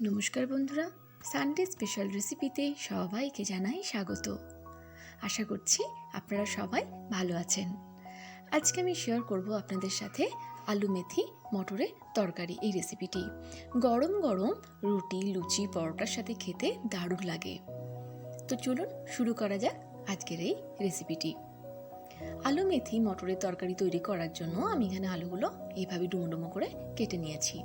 নমস্কার বন্ধুরা Sunday special রেসিপিতে সবাইকে জানাই স্বাগত। আশা করছি আপনারা সবাই ভালো আছেন। আজকে আমি শেয়ার করব আপনাদের সাথে আলু মেথি মটরের তরকারি এই রেসিপিটি গরম গরম রুটি, লুচি, পরোটার সাথে খেতে দারুণ লাগে। তো চলুন শুরু করা যাক আজকের এই রেসিপিটি আলু মেথি মটরের তরকারি তৈরি করার জন্য আমি এখানে আলুগুলো এইভাবে ডুমো ডুমো করে কেটে নিয়েছি।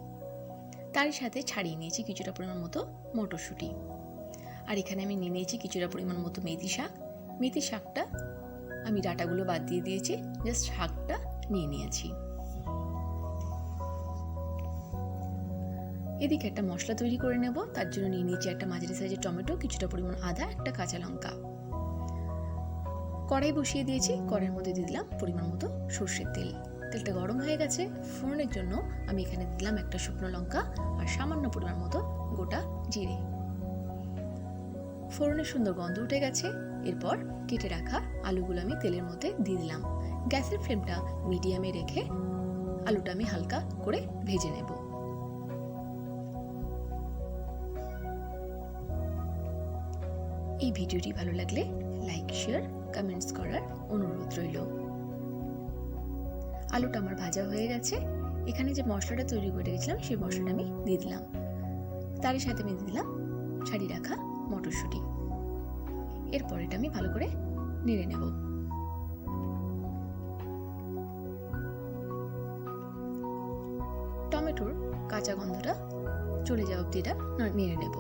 তার সাথে ছাড়িয়ে নিয়েছি কিছুটা পরিমাণ মতো মটরশুঁটি। আর এখানে আমি নিয়ে নিয়েছি কিছুটা পরিমাণ মতো মেথি শাক। মেথি শাকটা আমি ডাটাগুলো বাদ দিয়ে দিয়েছি জাস্ট শাকটা নিয়ে নিয়েছি। এদিকে একটা মশলা তৈরি করে নেব, তার জন্য নিয়ে নিয়েছি একটা মাঝারি সাইজের টমেটো, কিছুটা পরিমাণ আদা, একটা কাঁচা লঙ্কা। কড়াই বসিয়ে দিয়েছি, কড়াইয়ের মধ্যে দিয়ে দিলাম পরিমাণ মতো সর্ষের তেল। তেলটা গরম হয়ে গেছে। ফোড়নের জন্য আমি এখানে দিলাম একটা শুকনো লঙ্কা আর সামান্য পরিমাণ মতো গোটা জিরে। ফোড়নের সুন্দর গন্ধ উঠে গেছে। এরপর কেটে রাখা আলুগুলো আমি তেলের মধ্যে দিয়ে দিলাম। গ্যাসের ফ্লেমটা মিডিয়ামে রেখে আলুটা আমি হালকা করে ভেজে নেব। এই ভিডিওটি ভালো লাগলে লাইক, শেয়ার, কমেন্টস করার অনুরোধ রইল। আলুটা আমার ভাজা হয়ে গেছে। এখানে যে মশলাটা তৈরি করে রেখেছিলাম, সেই মশলাটা আমি দিয়ে দিলাম। তার সাথে আমি দিলাম, ছাড়িয়ে রাখা মটরশুঁটি। এরপর এটা আমি ভালো করে নেড়ে নেব। টমেটোর কাঁচা গন্ধটা চলে যাওয়া অব্দি এটা নেড়ে নেব।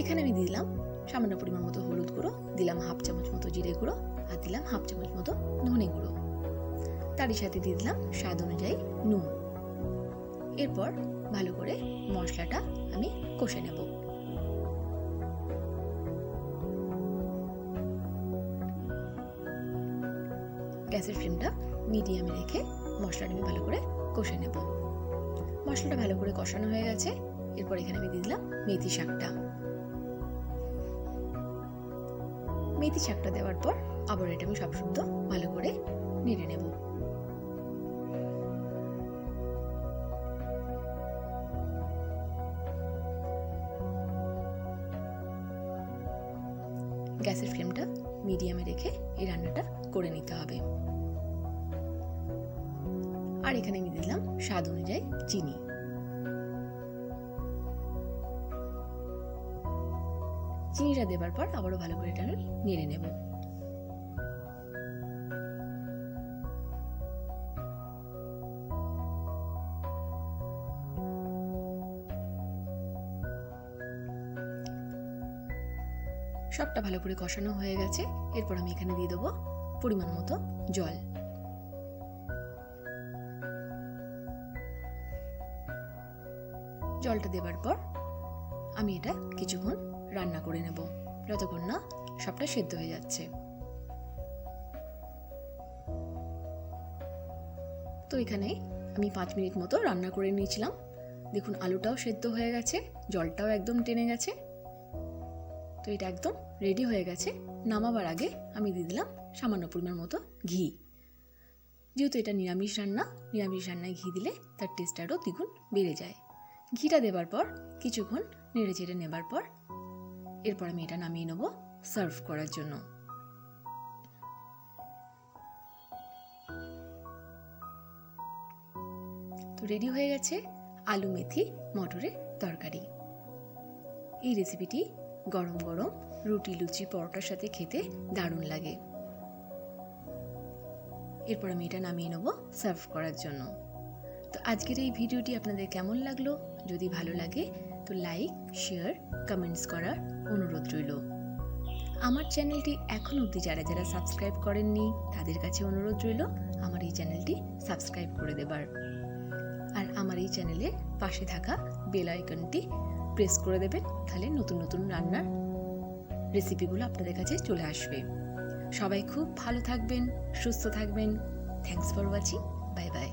এখানে আমি দিলাম সামান্য পরিমাণ মতো হলুদ গুঁড়ো, দিলাম হাফ চামচ মতো জিরে গুঁড়ো, আর দিলাম হাফ চামচ মতো ধনে গুঁড়ো। তারই সাথে দিয়ে দিলাম স্বাদ অনুযায়ী নুন। এরপর ভালো করে মশলাটা আমি কষে নেব। গ্যাসের ফ্লেমটা মিডিয়ামে রেখে মশলাটা আমি ভালো করে কষে নেব। মশলাটা ভালো করে কষানো হয়ে গেছে। এরপর এখানে আমি দিয়ে দিলাম মেথি শাকটা। মেথি শাকটা দেওয়ার পর আবার এটা আমি সব শুদ্ধ ভালো করে নেড়ে নেব। গ্যাসের ফ্লেমটা মিডিয়ামে রেখে এই রান্নাটা করে নিতে হবে। আর এখানে আমি দিলাম স্বাদ অনুযায়ী চিনি। চিনিটা দেবার পর আবারও ভালো করে এটা নেড়ে নেব। সবটা ভালো করে কষানো হয়ে গেছে। এরপর আমি এখানে দিয়ে দেবো পরিমাণ মতো জল। জলটা দেবার পর আমি এটা কিছুক্ষণ রান্না করে নেব। যতক্ষণ না সবটা সেদ্ধ হয়ে যাচ্ছে। তো এখানে আমি পাঁচ মিনিট মতো রান্না করে নিয়েছিলাম। দেখুন, আলুটাও সেদ্ধ হয়ে গেছে, জলটাও একদম টেনে গেছে। তো এটা একদম রেডি হয়ে গেছে। নামাবার আগে আমি দিয়ে দিলাম সামান্য পরিমাণ মতো ঘি। যেহেতু এটা নিরামিষ রান্না, নিরামিষ রান্নায় ঘি দিলে তার টেস্ট আরও দ্বিগুণ বেড়ে যায়। ঘিটা দেবার পর, কিছুক্ষণ নেড়ে চেড়ে নেবার পর, এরপর আমি এটা নামিয়ে নেব সার্ভ করার জন্য। তো রেডি হয়ে গেছে আলু মেথি মটরের তরকারি। এই রেসিপিটি গরম গরম রুটি, লুচি, পরোটার সাথে খেতে দারুণ লাগে। এরপর আমি এটা নামিয়ে নেব সার্ভ করার জন্য। তো আজকের এই ভিডিওটি আপনাদের কেমন লাগল? যদি ভালো লাগে, তো লাইক, শেয়ার, কমেন্টস করার অনুরোধ রইল। আমার চ্যানেলটি এখন অবধি যারা যারা সাবস্ক্রাইব করেননি, তাদের কাছে অনুরোধ রইল আমার এই চ্যানেলটি সাবস্ক্রাইব করে দেবার। আর আমার এই চ্যানেলের পাশে থাকা বেল আইকনটি প্রেস করে দেবেন, তাহলে নতুন নতুন রান্নার রেসিপিগুলো আপনাদের কাছে চলে আসবে। সবাই খুব ভালো থাকবেন, সুস্থ থাকবেন। Thanks for watching bye bye